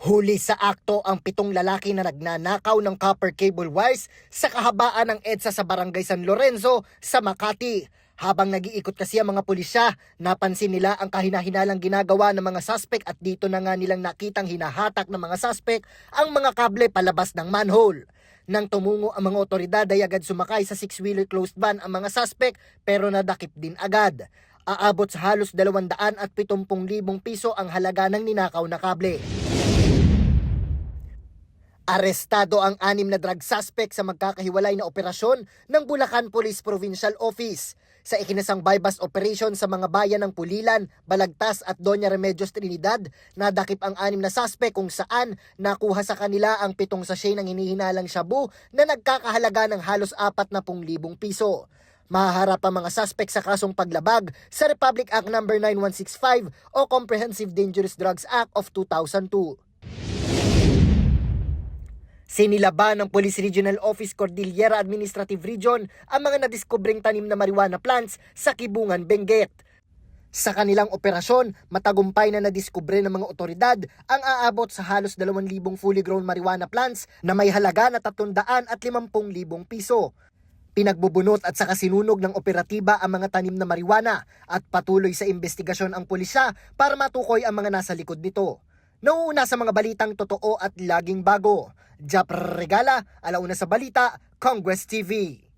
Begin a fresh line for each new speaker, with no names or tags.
Huli sa akto ang pitong lalaki na nagnanakaw ng copper cable wires sa kahabaan ng EDSA sa Barangay San Lorenzo sa Makati. Habang nag-iikot kasi ang mga pulisya, napansin nila ang kahinahinalang ginagawa ng mga suspect at dito na nga nilang nakitang hinahatak ng mga suspect ang mga kable palabas ng manhole. Nang tumungo ang mga otoridad ay agad sumakay sa six-wheeler closed van ang mga suspect pero nadakip din agad. Aabot sa halos 200 at 70,000 piso ang halaga ng ninakaw na kable. Arestado ang anim na drug suspect sa magkakahiwalay na operasyon ng Bulacan Police Provincial Office sa ikinasang bypass operation sa mga bayan ng Pulilan, Balagtas at Doña Remedios Trinidad, nadakip ang anim na suspect kung saan nakuha sa kanila ang pitong sachet ng hinihinalang shabu na nagkakahalaga ng halos 40,000 piso. Mahaharap ang mga suspect sa kasong paglabag sa Republic Act No. 9165 o Comprehensive Dangerous Drugs Act of 2002. Sinilaban ng Police Regional Office Cordillera Administrative Region ang mga nadiskubring tanim na marijuana plants sa Kibungan, Benguet. Sa kanilang operasyon, matagumpay na nadiskubre ng mga otoridad ang aabot sa halos 2,000 fully grown marijuana plants na may halaga na 350,000 piso. Pinagbubunot at saka sinunog ng operatiba ang mga tanim na marijuana at patuloy sa investigasyon ang pulisya para matukoy ang mga nasa likod nito. Nauuna sa mga balitang totoo at laging bago. Jap Regala, alauna sa balita, Congress TV.